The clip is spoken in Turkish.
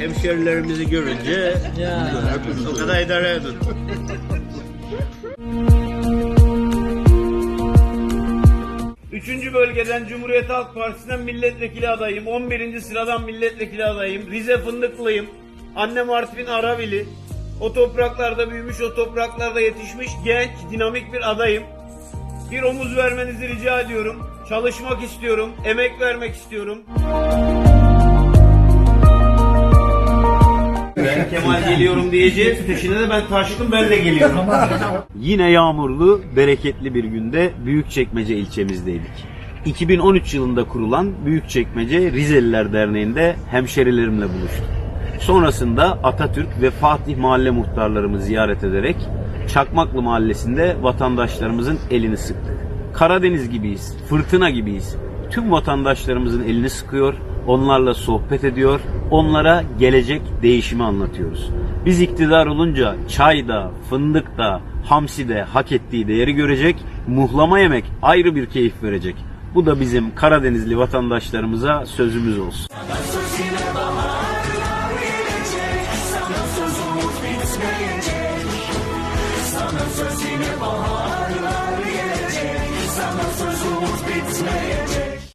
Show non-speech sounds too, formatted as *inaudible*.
hemşerilerimizi görünce o kadar idare edin. Üçüncü bölgeden Cumhuriyet Halk Partisi'nden milletvekili adayım. 11. sıradan milletvekili adayım. Rize Fındıklıyım. Annem Artvin Aravili. O topraklarda büyümüş, o topraklarda yetişmiş genç, dinamik bir adayım. Bir omuz vermenizi rica ediyorum. Çalışmak istiyorum, emek vermek istiyorum. Kemal geliyorum diyeceğiz. Peşine de ben taştım ben de geliyorum. *laughs* Yine yağmurlu, bereketli bir günde Büyükçekmece ilçemizdeydik. 2013 yılında kurulan Büyükçekmece Rizeliler Derneği'nde hemşerilerimle buluştum. Sonrasında Atatürk ve Fatih mahalle muhtarlarımı ziyaret ederek Çakmaklı Mahallesi'nde vatandaşlarımızın elini sıktık. Karadeniz gibiyiz, fırtına gibiyiz. Tüm vatandaşlarımızın elini sıkıyor, onlarla sohbet ediyor, onlara gelecek değişimi anlatıyoruz. Biz iktidar olunca çayda, fındıkta, hamside hak ettiği değeri görecek, muhlama yemek ayrı bir keyif verecek. Bu da bizim Karadenizli vatandaşlarımıza sözümüz olsun. Sana söz umut bitmeyecek